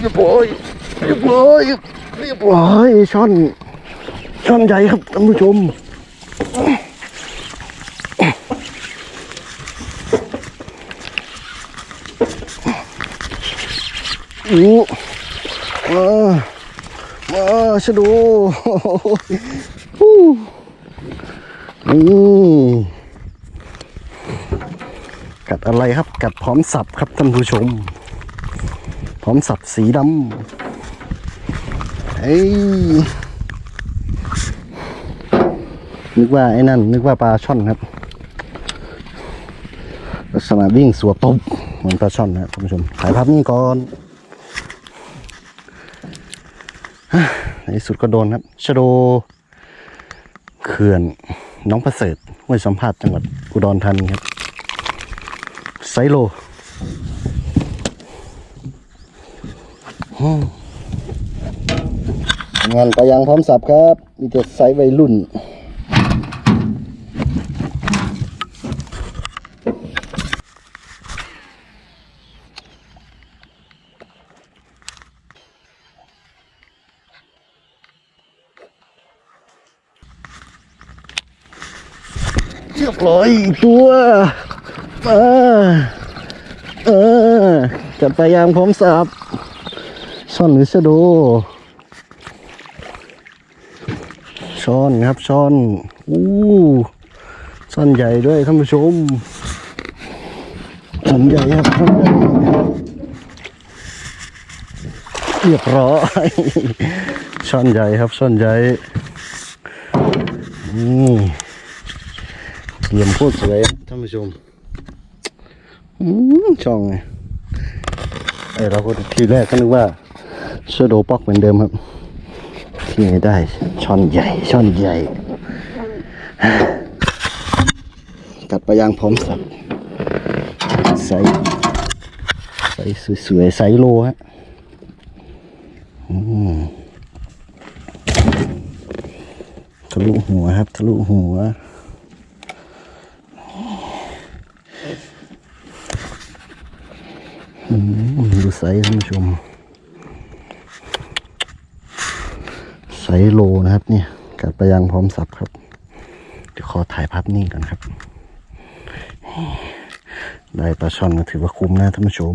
เรียบร้อยเรียบร้อยเรียบร้อยช่อน ช่อนใหญ่ครับท่านผู้ชมอู้มามาชะดูอู้นี่กัดอะไรครับ กัดพร้อมสับครับท่านผู้ชม พร้อมสับสีดำเอ้ยนึกว่าไอ้นั่น นึกว่าปลาช่อนครับ ลักษณะวิ่งสวบตบเหมือนปลาช่อนนะครับท่านผู้ชมถ่ายภาพนี้ก่อนในสุดก็โดนครับชโดเขื่อนน้องประเสริฐห้วยสัมผัสจังหวัดอุดรธานีครับไซโล งานไปยังพร้อมสับครับ มีแต่ไซส์วัยรุ่น เรียบร้อยอีกตัวมาเออจัดไปยังพร้อมสับ ซ่อนหรือชะโดช้อนครับช้อนอู้ช้อนใหญ่ด้วยท่านผู้ชมช้อนใหญ่ครับช้อนใหญ่เรียบร้อยช้อนใหญ่ครับช้อนใหญ่นี่เหลี่ยมโคตรสวยครับท่านผู้ชมอืมช่องไงไอเราก็ทีแรกก็นึกว่า เชโดปอกเหมือนเดิมครับที่ไหนได้ช่อนใหญ่ช่อนใหญ่ กัดปลายางพร้อมสับใส่ใส่สวยๆใส่โลฮะทะลุหัวครับทะลุหัวอืมดูไซส์ท่านผู้ชม ไซส์โลนะครับเนี่ยกัดไปยังพร้อมสับครับเดี๋ยวขอถ่ายภาพนิ่งก่อนครับ ได้ปลาช่อนก็ถือว่าคุ้มนะท่านผู้ชม